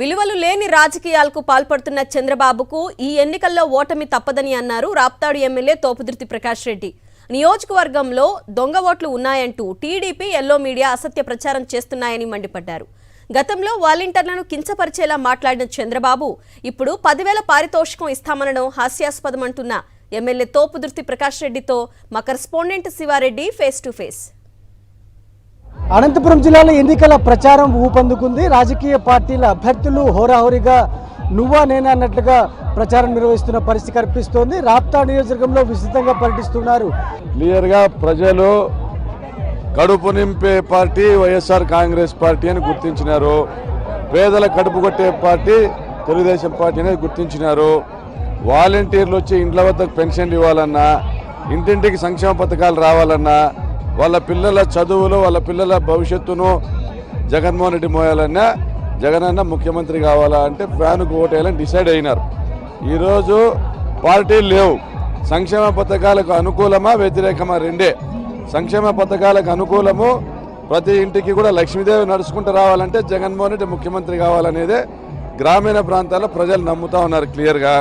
విలువలు లేని రాజకీయాలకు పాల్పడుతున్న చంద్రబాబుకు ఈ ఎన్నికల్లో ఓటమి తప్పదని అన్నారు రాప్తాడు ఎమ్మెల్యే తోపుదుర్తి ప్రకాష్ రెడ్డి. నియోజకవర్గంలో దొంగ ఓట్లు ఉన్నాయంటూ టీడీపీ ఎల్లో మీడియా అసత్య ప్రచారం చేస్తున్నాయని మండిపడ్డారు. గతంలో వాలంటీర్లను కించపరిచేలా మాట్లాడిన చంద్రబాబు ఇప్పుడు పదివేల పారితోషికం ఇస్తామనడం హాస్యాస్పదమంటున్న ఎమ్మెల్యే తోపుదుర్తి ప్రకాష్ రెడ్డితో మా correspondent Sivareddy face to face. Anantapuram జిల్లాలో ఎన్నికల ప్రచారం ఊపందుకుంది. రాజకీయ పార్టీల అభ్యర్థులు హోరాహోరీగా నువ్వా నేనా అన్నట్లుగా ప్రచారం నిర్వహిస్తున్న పరిస్థితి కనిపిస్తోంది. రాప్తా నియోజకవర్గంలో విస్తృతంగా పర్యటిస్తున్నారు. క్లియర్గా ప్రజలు కడుపు నింపే పార్టీ వైఎస్ఆర్ కాంగ్రెస్ పార్టీ అని గుర్తించినారు. పేదల కడుపు కొట్టే పార్టీ తెలుగుదేశం పార్టీ అనేది గుర్తించినారు. వాలంటీర్లు వచ్చి ఇండ్ల వద్దకు పెన్షన్లు ఇవ్వాలన్నా ఇంటింటికి సంక్షేమ పథకాలు రావాలన్నా వాళ్ళ పిల్లల చదువులు వాళ్ళ పిల్లల భవిష్యత్తును జగన్మోహన్ రెడ్డి మోయాలన్నా జగనన్న ముఖ్యమంత్రి కావాలా అంటే ఫ్యాన్కు ఓటేయాలని డిసైడ్ అయినారు. ఈరోజు పార్టీలు లేవు. సంక్షేమ పథకాలకు అనుకూలమా వ్యతిరేకమా రెండే. సంక్షేమ పథకాలకు అనుకూలము ప్రతి ఇంటికి కూడా లక్ష్మీదేవి నడుచుకుంటూ రావాలంటే జగన్మోహన్ రెడ్డి ముఖ్యమంత్రి కావాలనేదే గ్రామీణ ప్రాంతాల్లో ప్రజలు నమ్ముతా ఉన్నారు క్లియర్గా.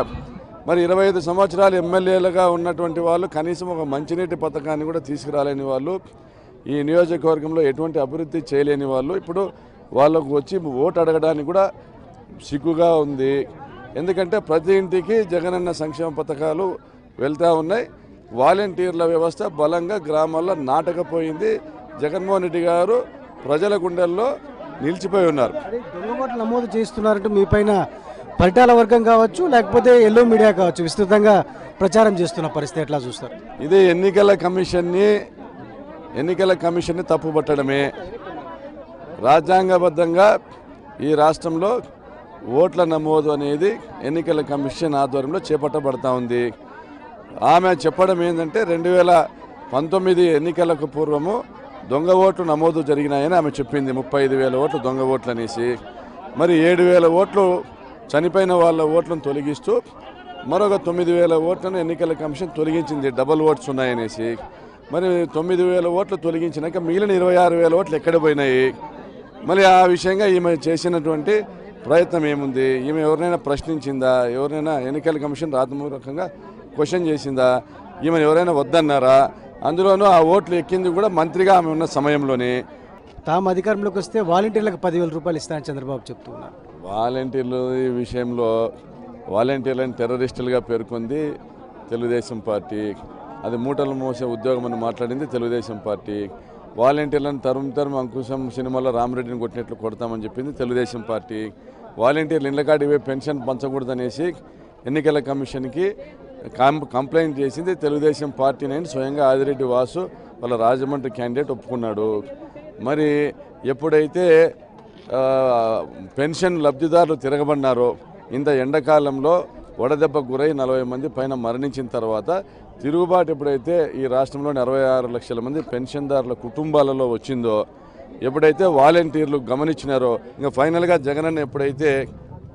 మరి ఇరవై ఐదు సంవత్సరాలు ఎమ్మెల్యేలుగా ఉన్నటువంటి వాళ్ళు కనీసం ఒక మంచినీటి పథకాన్ని కూడా తీసుకురాలేని వాళ్ళు ఈ నియోజకవర్గంలో ఎటువంటి అభివృద్ధి చేయలేని వాళ్ళు ఇప్పుడు వాళ్ళకు వచ్చి ఓటు అడగడానికి కూడా సిగ్గుగా ఉంది. ఎందుకంటే ప్రతి ఇంటికి జగనన్న సంక్షేమ పథకాలు వెళ్తూ ఉన్నాయి. వాలంటీర్ల వ్యవస్థ బలంగా గ్రామాల్లో నాటకపోయింది. జగన్మోహన్ రెడ్డి గారు ప్రజల గుండెల్లో నిలిచిపోయి ఉన్నారు. నమోదు చేస్తున్నారంటే మీ పైన పరిటాల వర్గం కావచ్చు లేకపోతే ఎల్లో మీడియా కావచ్చు విస్తృతంగా ప్రచారం చేస్తున్న పరిస్థితి ఎట్లా చూస్తారు? ఇది ఎన్నికల కమిషన్ని ఎన్నికల కమిషన్ని తప్పుపట్టడమే. రాజ్యాంగబద్ధంగా ఈ రాష్ట్రంలో ఓట్ల నమోదు అనేది ఎన్నికల కమిషన్ ఆధ్వర్యంలో చేపట్టబడతా ఉంది. ఆమె చెప్పడం ఏంటంటే రెండు వేల పంతొమ్మిది ఎన్నికలకు పూర్వము దొంగ ఓట్లు నమోదు జరిగినాయని ఆమె చెప్పింది. ముప్పై ఐదు వేల ఓట్లు దొంగ ఓట్లు అనేసి మరి ఏడు వేల ఓట్లు చనిపోయిన వాళ్ళ ఓట్లను తొలగిస్తూ మరొక తొమ్మిది వేల ఓట్లను ఎన్నికల కమిషన్ తొలగించింది. డబల్ ఓట్స్ ఉన్నాయనేసి. మరి తొమ్మిది వేల ఓట్లు తొలగించినాక మిగిలిన ఇరవై ఆరు వేల ఓట్లు ఎక్కడ పోయినాయి? మళ్ళీ ఆ విషయంగా ఈమె చేసినటువంటి ప్రయత్నం ఏముంది? ఈమె ఎవరినైనా ప్రశ్నించిందా? ఎవరైనా ఎన్నికల కమిషన్ రాతమూలకంగా క్వశ్చన్ చేసిందా? ఈమెను ఎవరైనా వద్దన్నారా? అందులోనూ ఆ ఓట్లు ఎక్కింది కూడా మంత్రిగా ఆమె ఉన్న సమయంలోనే. తాము అధికారంలోకి వస్తే వాలంటీర్లకు పదివేల రూపాయలు ఇస్తానని చంద్రబాబు చెప్తున్నారు. వాలంటీర్లు ఈ విషయంలో వాలంటీర్లను టెర్రరిస్టులుగా పేర్కొంది తెలుగుదేశం పార్టీ. అది మూటలు మోసే ఉద్యోగం అని మాట్లాడింది తెలుగుదేశం పార్టీ. వాలంటీర్లను తరుము తరుము అంకుశం సినిమాలో రామరెడ్డిని కొట్టినట్లు కొడతామని చెప్పింది తెలుగుదేశం పార్టీ. వాలంటీర్లు ఇళ్ళకాడికి పోయి పెన్షన్ పంచకూడదనేసి ఎన్నికల కమిషన్కి కంప్లైంట్ చేసింది తెలుగుదేశం పార్టీని అని స్వయంగా ఆదిరెడ్డి వాసు వాళ్ళ రాజమండ్రి క్యాండిడేట్ ఒప్పుకున్నాడు. మరి ఎప్పుడైతే పెన్షన్ లబ్ధిదారులు తిరగబడినారో ఇంత ఎండాకాలంలో వడదెబ్బ గురై నలభై మంది పైన మరణించిన తర్వాత తిరుగుబాటు ఎప్పుడైతే ఈ రాష్ట్రంలోని అరవై ఆరు లక్షల మంది పెన్షన్దారుల కుటుంబాలలో వచ్చిందో ఎప్పుడైతే వాలంటీర్లు గమనించినారో ఇంకా ఫైనల్గా జగనన్న ఎప్పుడైతే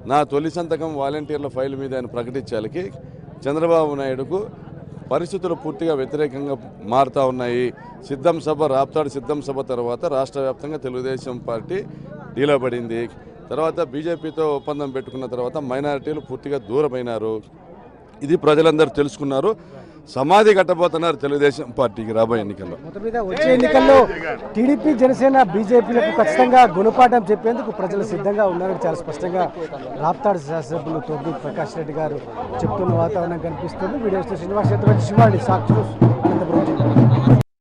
నా తొలి సంతకం వాలంటీర్ల ఫైల్ మీద ఆయన ప్రకటించాలకి చంద్రబాబు నాయుడుకు పరిస్థితులు పూర్తిగా వ్యతిరేకంగా మారుతూ ఉన్నాయి. సిద్ధం సభ రాప్తాడు సిద్ధం సభ తర్వాత రాష్ట్ర వ్యాప్తంగా తెలుగుదేశం పార్టీ డీలబడింది తర్వాత బీజేపీతో ఒప్పందం పెట్టుకున్న తర్వాత మైనారిటీలు పూర్తిగా దూరమైనారు. ఇది ప్రజలందరూ తెలుసుకున్నారు. సమాధి కట్టబోతున్నారు తెలుగుదేశం పార్టీకి రాబోయే ఎన్నికల్లో. వచ్చే ఎన్నికల్లో టీడీపీ జనసేన బీజేపీలకు ఖచ్చితంగా గుణపాఠం చెప్పేందుకు ప్రజలు సిద్ధంగా ఉన్నారని చాలా స్పష్టంగా రాప్తాడు శాసనసభ్యులు తొగ్గి ప్రకాష్ రెడ్డి గారు చెప్తున్న వాతావరణం కనిపిస్తుంది. వీడియో శ్రీనివాస్ శ్రీవాణి శివాడి సాక్షులు అనంతపురం జిల్లా.